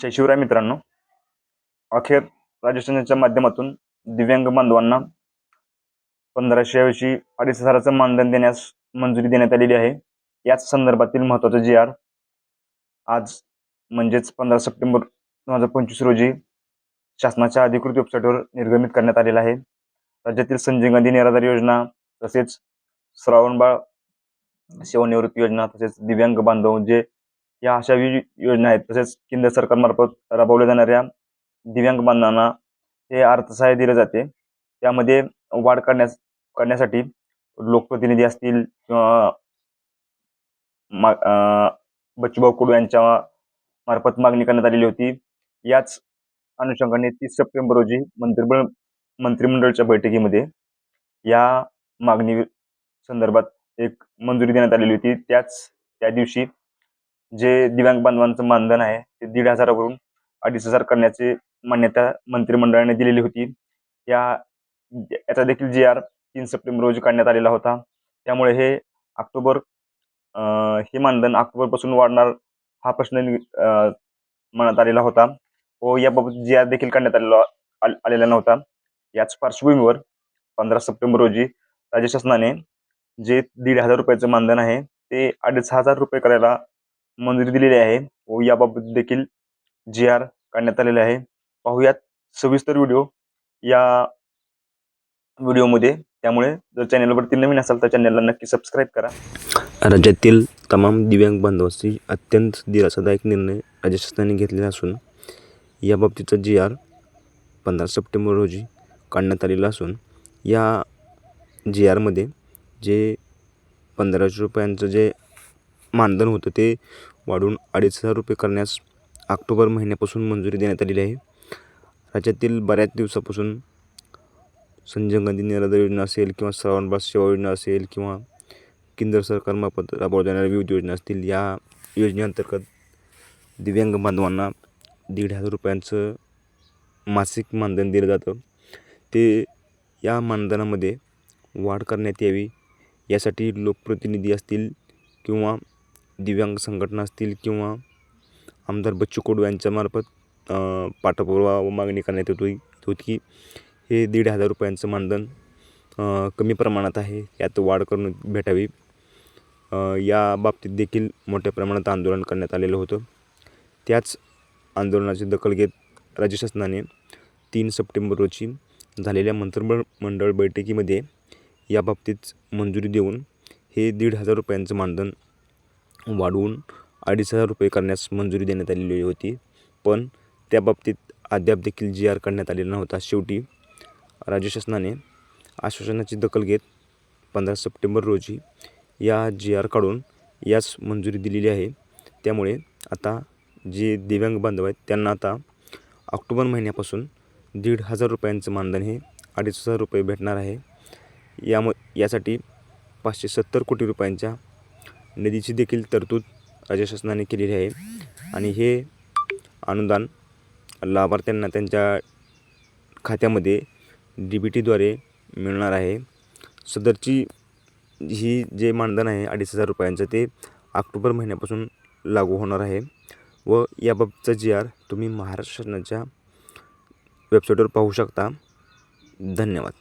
जय शिवराय मित्रांनो. अखेर राजस्थानच्या माध्यमातून दिव्यांग बांधवांना पंधराशे ऐवजी अडीच हजाराचं मानधन देण्यास मंजुरी देण्यात आलेली आहे. याच संदर्भातील महत्त्वाचं जी आर आज म्हणजेच पंधरा सप्टेंबर दोन हजार पंचवीस रोजी शासनाच्या अधिकृत वेबसाईटवर निर्गमित करण्यात आलेला आहे. राज्यातील संजय गांधी निराधार योजना तसेच श्रावणबाळ सेवानिवृत्ती योजना तसेच दिव्यांग बांधव जे या अशा विविध योजना आहेत. तसेच केंद्र सरकारमार्फत राबवल्या जाणाऱ्या दिव्यांग बांधवांना हे अर्थसहाय्य दिले जाते. त्यामध्ये वाढ करण्यास करण्यासाठी लोकप्रतिनिधी असतील किंवा मा बच्चूभाऊ कुडू यांच्या मार्फत मागणी करण्यात आलेली होती. याच अनुषंगाने तीस सप्टेंबर रोजी मंत्रिमंडळ मंत्रिमंडळाच्या बैठकीमध्ये या मागणी संदर्भात एक मंजुरी देण्यात आलेली होती. त्याच त्या दिवशी जे दिव्यांग बांधवांचं मानधन आहे ते दीड हजारावरून अडीच हजार करण्याची मान्यता मंत्रिमंडळाने दिलेली होती. या याचा देखील जी आर तीन सप्टेंबर रोजी काढण्यात आलेला होता. त्यामुळे हे ऑक्टोबर हे मानधन ऑक्टोबरपासून वाढणार हा प्रश्न नि- मनात आलेला होता. व याबाबत जी आर देखील काढण्यात आलेला आलेला नव्हता. याच पार्श्वभूमीवर पंधरा सप्टेंबर रोजी राज्य शासनाने जे दीड हजार रुपयाचं मानधन आहे ते अडीच हजार रुपये करायला मंजुरी दिलेली आहे. व याबाबत देखील जी आर काढण्यात आलेले आहे. पाहूयात सविस्तर व्हिडिओ या व्हिडिओमध्ये त्यामुळे जर चॅनलवरती नवीन असाल तर चॅनलला नक्की सबस्क्राईब करा. राज्यातील तमाम दिव्यांग बांधवांसाठी अत्यंत दिलासादायक निर्णय राज्य शासनाने घेतलेला असून याबाबतीचा जी आर पंधरा सप्टेंबर रोजी काढण्यात आलेला असून या जी आरमध्ये जे पंधराशे रुपयांचं जे मानधन होतं ते वाढून अडीच हजार रुपये करण्यास ऑक्टोबर महिन्यापासून मंजुरी देण्यात आलेली आहे. राज्यातील बऱ्याच दिवसापासून संजय गांधी निराधार योजना असेल किंवा श्रावणबाळ सेवा योजना असेल किंवा केंद्र सरकारमार्फत राबवल्या जाणाऱ्या विविध योजना असतील या योजनेअंतर्गत दिव्यांग बांधवांना दीड हजार रुपयांचं मासिक मानधन दिलं जातं. ते या मानधनामध्ये वाढ करण्यात यावी यासाठी लोकप्रतिनिधी असतील किंवा दिव्यांग संघटना असतील किंवा आमदार बच्चू कडू यांच्यामार्फत पाठपुरावा व मागणी करण्यात येत होती होती. की हे दीड हजार रुपयांचं मानधन कमी प्रमाणात आहे. यात वाढ करून भेटावी. या बाबतीत देखील मोठ्या प्रमाणात आंदोलन करण्यात आलेलं होतं. त्याच आंदोलनाची दखल घेत राज्य शासनाने तीन सप्टेंबर रोजी झालेल्या मंत्रिमंडळ मंडळ बैठकीमध्ये याबाबतीत मंजुरी देऊन हे दीड हजार रुपयांचं मानधन वाढवून अडीच हजार रुपये करण्यास मंजुरी देण्यात आलेली होती. पण त्याबाबतीत अद्याप देखील जी आर काढण्यात आलेला नव्हता. शेवटी राज्य शासनाने आश्वासनाची दखल घेत पंधरा सप्टेंबर रोजी या जी आर काढून यास मंजुरी दिलेली आहे. त्यामुळे आता जे दिव्यांग बांधव आहेत त्यांना आता ऑक्टोबर महिन्यापासून दीड हजार रुपयांचं मानधन हे अडीच हजार रुपये भेटणार आहे. याम यासाठी पाचशे सत्तर कोटी रुपयांच्या निधीची देखील तरतूद राज्य शासनाने केलेली आहे. आणि हे अनुदान लाभार्थ्यांना त्यांच्या खात्यामध्ये डी बी टीद्वारे मिळणार आहे. सदरची ही जे मानधन आहे अडीच हजार रुपयांचं ते ऑक्टोबर महिन्यापासून लागू होणार आहे. व याबाबतचा जी आर तुम्ही महाराष्ट्र शासनाच्या वेबसाईटवर पाहू शकता. धन्यवाद.